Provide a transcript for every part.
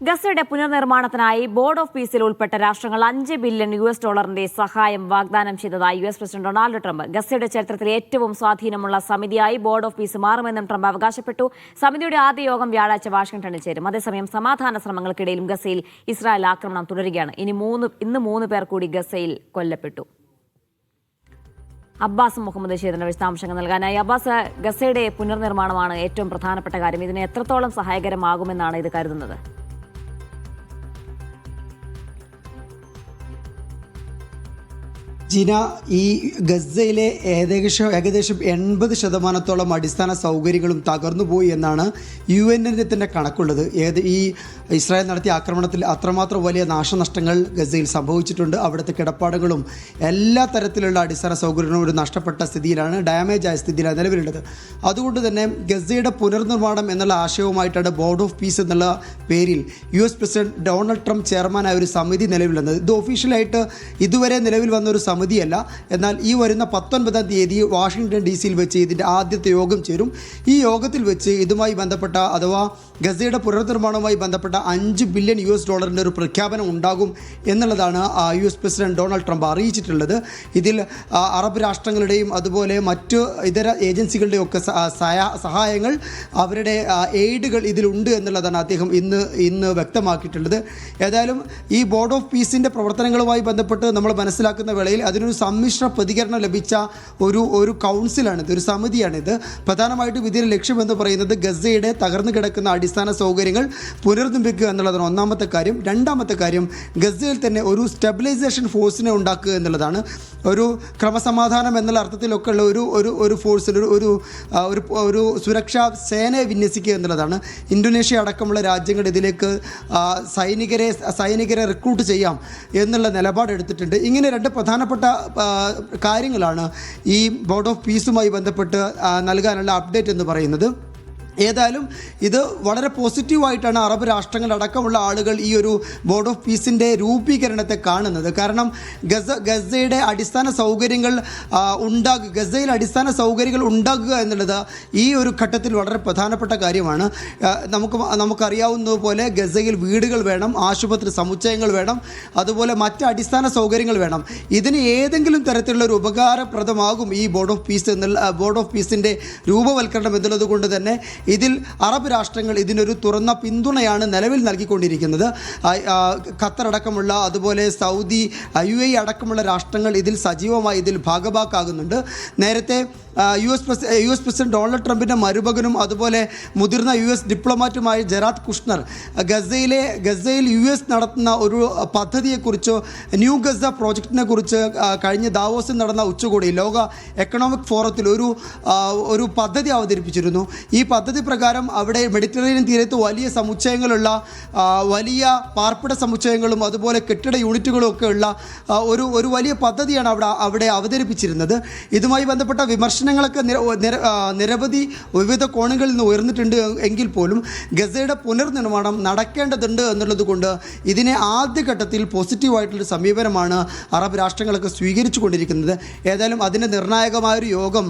ഗസയുടെ പുനർനിർമ്മാണത്തിനായി board of പീസിൽ ഉൾപ്പെട്ട രാഷ്ട്രങ്ങൾ അഞ്ച് ബില്യൺ യു എസ് ഡോളറിന്റെ സഹായം വാഗ്ദാനം ചെയ്തതായി U S president Donald Trump. ഗസയുടെ ചരിത്രത്തിലെ ഏറ്റവും സ്വാധീനമുള്ള സമിതിയായി ബോർഡ് ഓഫ് പീസ് മാറുമെന്നും ട്രംപ് അവകാശപ്പെട്ടു. സമിതിയുടെ ആദ്യ യോഗം വ്യാഴാഴ്ച വാഷിംഗ്ടണിൽ ചേരും. അതേസമയം സമാധാന ശ്രമങ്ങൾക്കിടയിലും ഗസയിൽ ഇസ്രായേൽ ആക്രമണം തുടരുകയാണ്. ഇനി മൂന്ന് ഇന്ന് മൂന്ന് പേർ കൂടി ഗസയിൽ കൊല്ലപ്പെട്ടു. അബ്ബാസ് മുഹമ്മദ് ഷീദിന്റെ വിശദാംശങ്ങൾ നൽകാനായി. അബ്ബാസ് ഗസയുടെ പുനർനിർമ്മാണമാണ് ഏറ്റവും പ്രധാനപ്പെട്ട കാര്യം. ഇതിന് എത്രത്തോളം സഹായകരമാകുമെന്നാണ് ഇത് കരുതുന്നത്? ജിന ഈ ഗസയിലെ ഏകദേശം ഏകദേശം എൺപത് ശതമാനത്തോളം അടിസ്ഥാന സൗകര്യങ്ങളും തകർന്നുപോയി എന്നാണ് യു എന്നിന്റെ തന്നെ കണക്കുള്ളത്. ഏത് ഈ ഇസ്രായേൽ നടത്തിയ ആക്രമണത്തിൽ അത്രമാത്രം വലിയ നാശനഷ്ടങ്ങൾ ഗസയിൽ സംഭവിച്ചിട്ടുണ്ട്. അവിടുത്തെ കിടപ്പാടുകളും എല്ലാ തരത്തിലുള്ള അടിസ്ഥാന സൗകര്യങ്ങളും ഒരു നഷ്ടപ്പെട്ട സ്ഥിതിയിലാണ് ഡാമേജ് ആയ സ്ഥിതിയിലാണ് നിലവിലുള്ളത്. അതുകൊണ്ട് തന്നെ ഗസയുടെ പുനർനിർമ്മാണം എന്നുള്ള ആശയവുമായിട്ടാണ് ബോർഡ് ഓഫ് പീസ് എന്നുള്ള പേരിൽ U S president Donald Trump ചെയർമാനായ ഒരു സമിതി നിലവിൽ വന്നത് ഇത് ഒഫീഷ്യലായിട്ട് ഇതുവരെ നിലവിൽ വന്ന ഒരു സമിതിയല്ല എന്നാൽ ഈ വരുന്ന പത്തൊൻപതാം തീയതി വാഷിംഗ്ടൺ ഡി സിയിൽ വെച്ച് ഇതിന്റെ ആദ്യത്തെ യോഗം ചേരും. ഈ യോഗത്തിൽ വെച്ച് ഇതുമായി ബന്ധപ്പെട്ട അഥവാ ഗസയുടെ പുനർനിർമ്മാണവുമായി ബന്ധപ്പെട്ട അഞ്ച് ബില്യൺ യു എസ് ഡോളറിന്റെ ഒരു പ്രഖ്യാപനം ഉണ്ടാകും എന്നുള്ളതാണ് U S president Donald Trump അറിയിച്ചിട്ടുള്ളത്. ഇതിൽ അറബ് രാഷ്ട്രങ്ങളുടെയും അതുപോലെ മറ്റ് ഇതര ഏജൻസികളുടെയും ഒക്കെ സഹായങ്ങൾ അവരുടെ എയ്ഡുകൾ ഇതിലുണ്ട് എന്നുള്ളതാണ് അദ്ദേഹം ഇന്ന് ഇന്ന് വ്യക്തമാക്കിയിട്ടുള്ളത്. ഏതായാലും ഈ ബോർഡ് ഓഫ് പീസിന്റെ പ്രവർത്തനങ്ങളുമായി ബന്ധപ്പെട്ട് നമ്മൾ മനസ്സിലാക്കുന്ന വേളയിൽ അതിനൊരു സമ്മിശ്ര പ്രതികരണം ലഭിച്ച ഒരു ഒരു കൗൺസിലാണിത് ഒരു സമിതിയാണിത്. പ്രധാനമായിട്ടും ഇതിന്റെ ലക്ഷ്യമെന്ന് പറയുന്നത് ഗസയുടെ തകർന്നു കിടക്കുന്ന അടിസ്ഥാന സൗകര്യങ്ങൾ പുനർനിർമ്മിക്കുക എന്നുള്ളതാണ് ഒന്നാമത്തെ കാര്യം. രണ്ടാമത്തെ കാര്യം ഗസയിൽ തന്നെ ഒരു സ്റ്റെബിലൈസേഷൻ ഫോഴ്സിനെ ഉണ്ടാക്കുക എന്നുള്ളതാണ്. ഒരു ക്രമസമാധാനം എന്നുള്ള അർത്ഥത്തിലൊക്കെ ഉള്ള ഒരു ഒരു ഒരു ഫോഴ്സിൽ ഒരു ഒരു ഒരു സുരക്ഷാ സേനയെ വിന്യസിക്കുക എന്നുള്ളതാണ്. ഇന്തോനേഷ്യ അടക്കമുള്ള രാജ്യങ്ങൾ ഇതിലേക്ക് സൈനികരെ സൈനികരെ റിക്രൂട്ട് ചെയ്യാം എന്നുള്ള നിലപാടെടുത്തിട്ടുണ്ട്. ഇങ്ങനെ രണ്ട് പ്രധാനപ്പെട്ട ആ, കാര്യങ്ങളാണ് ഈ ബോർഡ് ഓഫ് പീസുമായി ബന്ധപ്പെട്ട് നൽകാനുള്ള അപ്ഡേറ്റ് എന്ന് പറയുന്നത്. ഏതായാലും ഇത് വളരെ പോസിറ്റീവായിട്ടാണ് അറബ് രാഷ്ട്രങ്ങളടക്കമുള്ള ആളുകൾ ഈ ഒരു ബോർഡ് ഓഫ് പീസിന്റെ രൂപീകരണത്തെ കാണുന്നത്. കാരണം ഗസ ഗസയുടെ അടിസ്ഥാന സൗകര്യങ്ങൾ ഉണ്ടാകുക ഗസയിൽ അടിസ്ഥാന സൗകര്യങ്ങൾ ഉണ്ടാകുക എന്നുള്ളത് ഈ ഒരു ഘട്ടത്തിൽ വളരെ പ്രധാനപ്പെട്ട കാര്യമാണ്. നമുക്ക് നമുക്കറിയാവുന്നതുപോലെ ഗസയിൽ വീടുകൾ വേണം ആശുപത്രി സമുച്ചയങ്ങൾ വേണം അതുപോലെ മറ്റ് അടിസ്ഥാന സൗകര്യങ്ങൾ വേണം. ഇതിന് ഏതെങ്കിലും തരത്തിലുള്ള ഒരു ഉപകാരപ്രദമാകും ഈ ബോർഡ് ഓഫ് പീസ് എന്നുള്ള ബോർഡ് ഓഫ് പീസിന്റെ രൂപവൽക്കരണം എന്നുള്ളത് കൊണ്ട് തന്നെ ഇതിൽ അറബ് രാഷ്ട്രങ്ങൾ ഇതിനൊരു തുറന്ന പിന്തുണയാണ് നിലവിൽ നൽകിക്കൊണ്ടിരിക്കുന്നത്. ഖത്തർ അടക്കമുള്ള അതുപോലെ സൗദി യു എ അടക്കമുള്ള രാഷ്ട്രങ്ങൾ ഇതിൽ സജീവമായി ഇതിൽ ഭാഗഭാക്കാകുന്നുണ്ട്. നേരത്തെ U S U S president Donald ട്രംപിന്റെ മരുമകനും അതുപോലെ മുതിർന്ന യു എസ് ഡിപ്ലോമാറ്റുമായ ജെറാദ് കുഷ്ണർ. ഗസയിലെ ഗസയിൽ യു എസ് നടത്തുന്ന ഒരു പദ്ധതിയെക്കുറിച്ചോ ന്യൂ ഗസ പ്രോജക്റ്റിനെ കുറിച്ച് കഴിഞ്ഞ ദാവോസിൽ നടന്ന ഉച്ചകോടി ലോക എക്കണോമിക് ഫോറത്തിൽ ഒരു ഒരു പദ്ധതി അവതരിപ്പിച്ചിരുന്നു. ഈ പദ്ധതി പ്രകാരം അവിടെ മെഡിറ്ററേനിയൻ തീരത്ത് വലിയ സമുച്ചയങ്ങളുള്ള വലിയ പാർപ്പിട സമുച്ചയങ്ങളും അതുപോലെ കെട്ടിട യൂണിറ്റുകളും ഒക്കെ ഉള്ള ഒരു ഒരു വലിയ പദ്ധതിയാണ് അവിടെ അവിടെ അവതരിപ്പിച്ചിരുന്നത്. ഇതുമായി ബന്ധപ്പെട്ട വിമർശനങ്ങളൊക്കെ നിര നിര- നിരവധി വിവിധ കോണുകളിൽ നിന്ന് ഉയർന്നിട്ടുണ്ട് എങ്കിൽ പോലും ഗസയുടെ പുനർനിർമ്മാണം നടക്കേണ്ടതുണ്ട് എന്നുള്ളത് കൊണ്ട് ഇതിനെ ആദ്യഘട്ടത്തിൽ പോസിറ്റീവായിട്ടുള്ള സമീപനമാണ് അറബ് രാഷ്ട്രങ്ങളൊക്കെ സ്വീകരിച്ചു കൊണ്ടിരിക്കുന്നത് ഏതായാലും അതിന്റെ നിർണായകമായൊരു യോഗം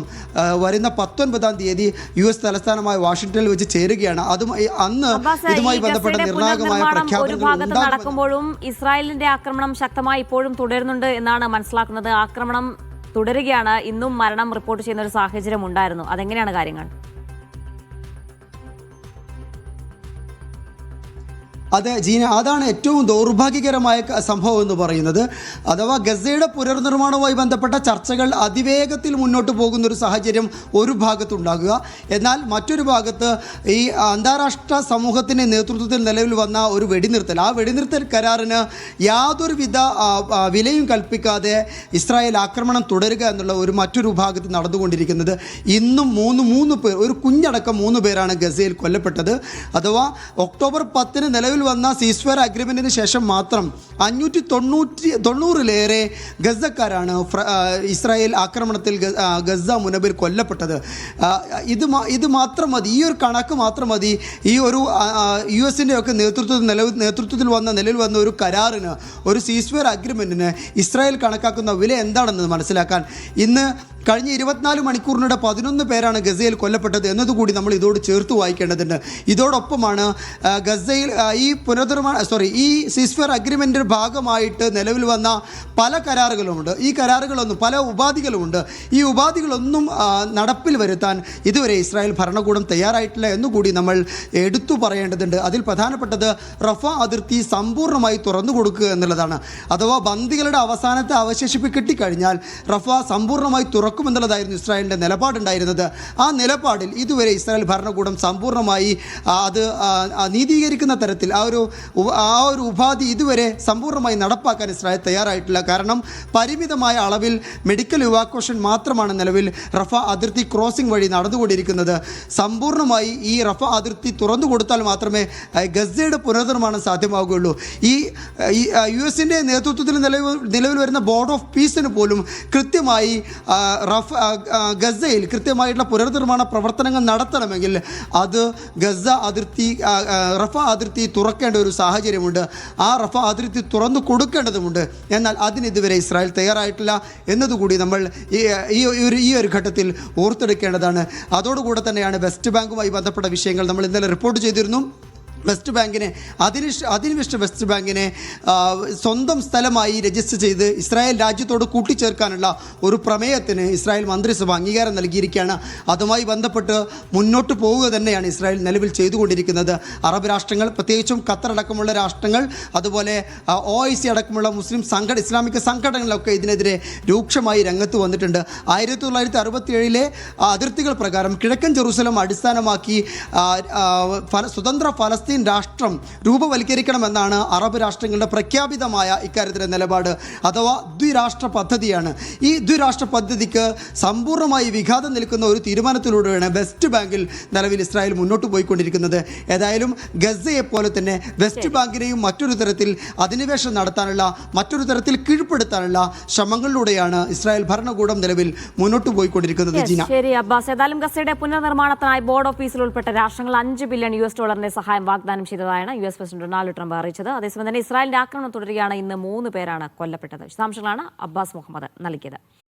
വരുന്ന പത്തൊൻപതാം തീയതി യു എസ് തലസ്ഥാനമായ വാഷിംഗ്ടണിൽ വെച്ച് ചേരുകയാണ്. അതും അന്ന് ഇതുമായി ബന്ധപ്പെട്ട നിർണായകമായ പ്രഖ്യാപനങ്ങൾ നടക്കുമ്പോഴും ഇസ്രായേലിന്റെ ആക്രമണം ശക്തമായി ഇപ്പോഴും തുടരുന്നുണ്ട് എന്നാണ് മനസ്സിലാക്കുന്നത്. ആക്രമണം തുടരുകയാണ്. ഇന്നും മരണം റിപ്പോർട്ട് ചെയ്യുന്ന ഒരു സാഹചര്യം ഉണ്ടായിരുന്നു അതെങ്ങനെയാണ് കാര്യങ്ങൾ? അതെ ജീന അതാണ് ഏറ്റവും ദൗർഭാഗ്യകരമായ സംഭവം എന്ന് പറയുന്നത്. അഥവാ ഗസയുടെ പുനർനിർമ്മാണവുമായി ബന്ധപ്പെട്ട ചർച്ചകൾ അതിവേഗത്തിൽ മുന്നോട്ട് പോകുന്ന ഒരു സാഹചര്യം ഒരു ഭാഗത്തുണ്ടാകുക. എന്നാൽ മറ്റൊരു ഭാഗത്ത് ഈ അന്താരാഷ്ട്ര സമൂഹത്തിന്റെ നേതൃത്വത്തിൽ നിലവിൽ വന്ന ഒരു വെടിനിർത്തൽ. ആ വെടിനിർത്തൽ കരാറിന് യാതൊരുവിധ വിലയും കൽപ്പിക്കാതെ ഇസ്രായേൽ ആക്രമണം തുടരുക എന്നുള്ള ഒരു മറ്റൊരു ഭാഗത്ത് നടന്നുകൊണ്ടിരിക്കുന്നത് ഇന്നും മൂന്ന് മൂന്ന് പേർ ഒരു കുഞ്ഞടക്കം മൂന്ന് പേരാണ് ഗസയിൽ കൊല്ലപ്പെട്ടത്. അഥവാ ഒക്ടോബർ പത്തിന് നിലവിൽ വന്ന സീസ്ഫയർ അഗ്രിമെന്റിന് ശേഷം മാത്രം അഞ്ഞൂറ്റി തൊണ്ണൂറ്റി തൊണ്ണൂറിലേറെ ഗസക്കാരാണ് ഇസ്രായേൽ ആക്രമണത്തിൽ ഗസ മുനബിൽ കൊല്ലപ്പെട്ടത്. ഇത് ഇത് മാത്രം മതി. ഈ ഒരു കണക്ക് മാത്രം മതി. ഈ ഒരു യു എസിന്റെ ഒക്കെ നേതൃത്വത്തിൽ നിലവിൽ നേതൃത്വത്തിൽ വന്ന നിലയിൽ വന്ന ഒരു കരാറിന് ഒരു സീസ്ഫയർ അഗ്രിമെന്റിന് ഇസ്രായേൽ കണക്കാക്കുന്ന വില എന്താണെന്ന് മനസ്സിലാക്കാൻ ഇന്ന് കഴിഞ്ഞ ഇരുപത്തിനാല് മണിക്കൂറിനിടെ പതിനൊന്ന് പേരാണ് ഗസയിൽ കൊല്ലപ്പെട്ടത് എന്നതുകൂടി നമ്മൾ ഇതോട് ചേർത്ത് വായിക്കേണ്ടതുണ്ട്. ഇതോടൊപ്പമാണ് ഗസയിൽ ഈ പുനർനിർമ്മാണ സോറി ഈ സിസ്ഫർ അഗ്രിമെന്റിന്റെ ഭാഗമായിട്ട് നിലവിൽ വന്ന പല കരാറുകളുമുണ്ട്. ഈ കരാറുകളൊന്നും പല ഉപാധികളുമുണ്ട്. ഈ ഉപാധികളൊന്നും നടപ്പിൽ വരുത്താൻ ഇതുവരെ ഇസ്രായേൽ ഭരണകൂടം തയ്യാറായിട്ടില്ല എന്നുകൂടി നമ്മൾ എടുത്തു പറയേണ്ടതുണ്ട്. അതിൽ പ്രധാനപ്പെട്ടത് റഫ അതിർത്തി സമ്പൂർണമായി തുറന്നു കൊടുക്കുക എന്നുള്ളതാണ്. അഥവാ ബന്ദികളുടെ അവസാനത്തെ അവശേഷിപ്പ് കിട്ടിക്കഴിഞ്ഞാൽ റഫ സമ്പൂർണമായി തുറക്കുമെന്നുള്ളതായിരുന്നു ഇസ്രായേലിന്റെ നിലപാടുണ്ടായിരുന്നത്. ആ നിലപാടിൽ ഇതുവരെ ഇസ്രായേൽ ഭരണകൂടം സമ്പൂർണമായി അത് നീതീകരിക്കുന്ന തരത്തിൽ ആ ഒരു ആ ഒരു ഉപാധി ഇതുവരെ സമ്പൂർണമായി നടപ്പാക്കാൻ ഇസ്രായേൽ തയ്യാറായിട്ടില്ല. കാരണം പരിമിതമായ അളവിൽ മെഡിക്കൽ ഇവാക്വേഷൻ മാത്രമാണ് നിലവിൽ റഫ അതിർത്തി ക്രോസിംഗ് വഴി നടന്നുകൊണ്ടിരിക്കുന്നത്. സമ്പൂർണമായി ഈ റഫ അതിർത്തി തുറന്നു കൊടുത്താൽ മാത്രമേ ഗസയുടെ പുനർനിർമ്മാണം സാധ്യമാവുകയുള്ളൂ. ഈ യു എസിന്റെ നേതൃത്വത്തിൽ നിലവിൽ നിലവിൽ വരുന്ന ബോർഡ് ഓഫ് പീസിന് പോലും കൃത്യമായി റഫ ഗസയിൽ കൃത്യമായിട്ടുള്ള പുനർനിർമ്മാണ പ്രവർത്തനങ്ങൾ നടത്തണമെങ്കിൽ അത് ഗസ അതിർത്തി റഫ അതിർത്തി തുറക്കേണ്ട ഒരു സാഹചര്യമുണ്ട്. ആ റഫ അതിർത്തി തുറന്നു കൊടുക്കേണ്ടതുമുണ്ട്. എന്നാൽ അതിനിതുവരെ ഇസ്രായേൽ തയ്യാറായിട്ടില്ല എന്നതുകൂടി നമ്മൾ ഈ ഒരു ഈ ഒരു ഘട്ടത്തിൽ ഓർത്തെടുക്കേണ്ടതാണ്. അതോടുകൂടെ തന്നെയാണ് വെസ്റ്റ് ബാങ്കുമായി ബന്ധപ്പെട്ട വിഷയങ്ങൾ നമ്മൾ ഇന്നലെ റിപ്പോർട്ട് ചെയ്തിരുന്നു. വെസ്റ്റ് ബാങ്കിനെ അതിന് അതിനിഷ്ട വെസ്റ്റ് ബാങ്കിനെ സ്വന്തം സ്ഥലമായി രജിസ്റ്റർ ചെയ്ത് ഇസ്രായേൽ രാജ്യത്തോട് കൂട്ടിച്ചേർക്കാനുള്ള ഒരു പ്രമേയത്തിന് ഇസ്രായേൽ മന്ത്രിസഭ അംഗീകാരം നൽകിയിരിക്കുകയാണ്. അതുമായി ബന്ധപ്പെട്ട് മുന്നോട്ട് പോവുക തന്നെയാണ് ഇസ്രായേൽ നിലവിൽ ചെയ്തുകൊണ്ടിരിക്കുന്നത്. അറബ് രാഷ്ട്രങ്ങൾ പ്രത്യേകിച്ചും ഖത്തർ അടക്കമുള്ള രാഷ്ട്രങ്ങൾ അതുപോലെ ഒ ഐ സി അടക്കമുള്ള മുസ്ലിം സംഘട ഇസ്ലാമിക സംഘടനകളൊക്കെ ഇതിനെതിരെ രൂക്ഷമായി രംഗത്ത് വന്നിട്ടുണ്ട്. ആയിരത്തി തൊള്ളായിരത്തി അറുപത്തി ഏഴിലെ അതിർത്തികൾ പ്രകാരം കിഴക്കൻ ജെറൂസലം അടിസ്ഥാനമാക്കി സ്വതന്ത്ര ഫലസ്തീൻ രാഷ്ട്രം രൂപവൽക്കരിക്കണമെന്നാണ് അറബ് രാഷ്ട്രങ്ങളുടെ പ്രഖ്യാപിതമായ ഇക്കാര്യത്തിലെ നിലപാട് അഥവാ ദ്വിരാഷ്ട്ര പദ്ധതിയാണ്. ഈ ദ്വിരാഷ്ട്ര പദ്ധതിക്ക് സമ്പൂർണമായി വിഘാതം നിൽക്കുന്ന ഒരു തീരുമാനത്തിലൂടെയാണ് വെസ്റ്റ് ബാങ്കിൽ നിലവിൽ ഇസ്രായേൽ മുന്നോട്ട് പോയിക്കൊണ്ടിരിക്കുന്നത്. ഏതായാലും ഗസയെ പോലെ തന്നെ വെസ്റ്റ് ബാങ്കിനെയും മറ്റൊരു തരത്തിൽ അധിനിവേശം നടത്താനുള്ള മറ്റൊരു തരത്തിൽ കീഴ്പ്പെടുത്താനുള്ള ശ്രമങ്ങളിലൂടെയാണ് ഇസ്രായേൽ ഭരണകൂടം നിലവിൽ മുന്നോട്ട് പോയിക്കൊണ്ടിരിക്കുന്നത് ജിന. ശരി അബ്ബാസ്. ഏതായാലും ഗസയുടെ പുനർനിർമ്മാണത്തിനായി ബോർഡ് ഓഫീസിൽ ഉൾപ്പെട്ട രാഷ്ട്രങ്ങൾ അഞ്ച് ബില്യൺ യു എസ് ഡോളറിന്റെ സഹായം വാഗ്ദാനം ചെയ്തതാണ് U S president Donald Trump അറിയിച്ചത്. അതേസമയം തന്നെ ഇസ്രായേലിന്റെ ആക്രമണം തുടരുകയാണ്. ഇന്ന് മൂന്ന് പേരാണ് കൊല്ലപ്പെട്ടത്. വിശദാംശങ്ങളാണ് അബ്ബാസ് മുഹമ്മദ് നൽകിയത്.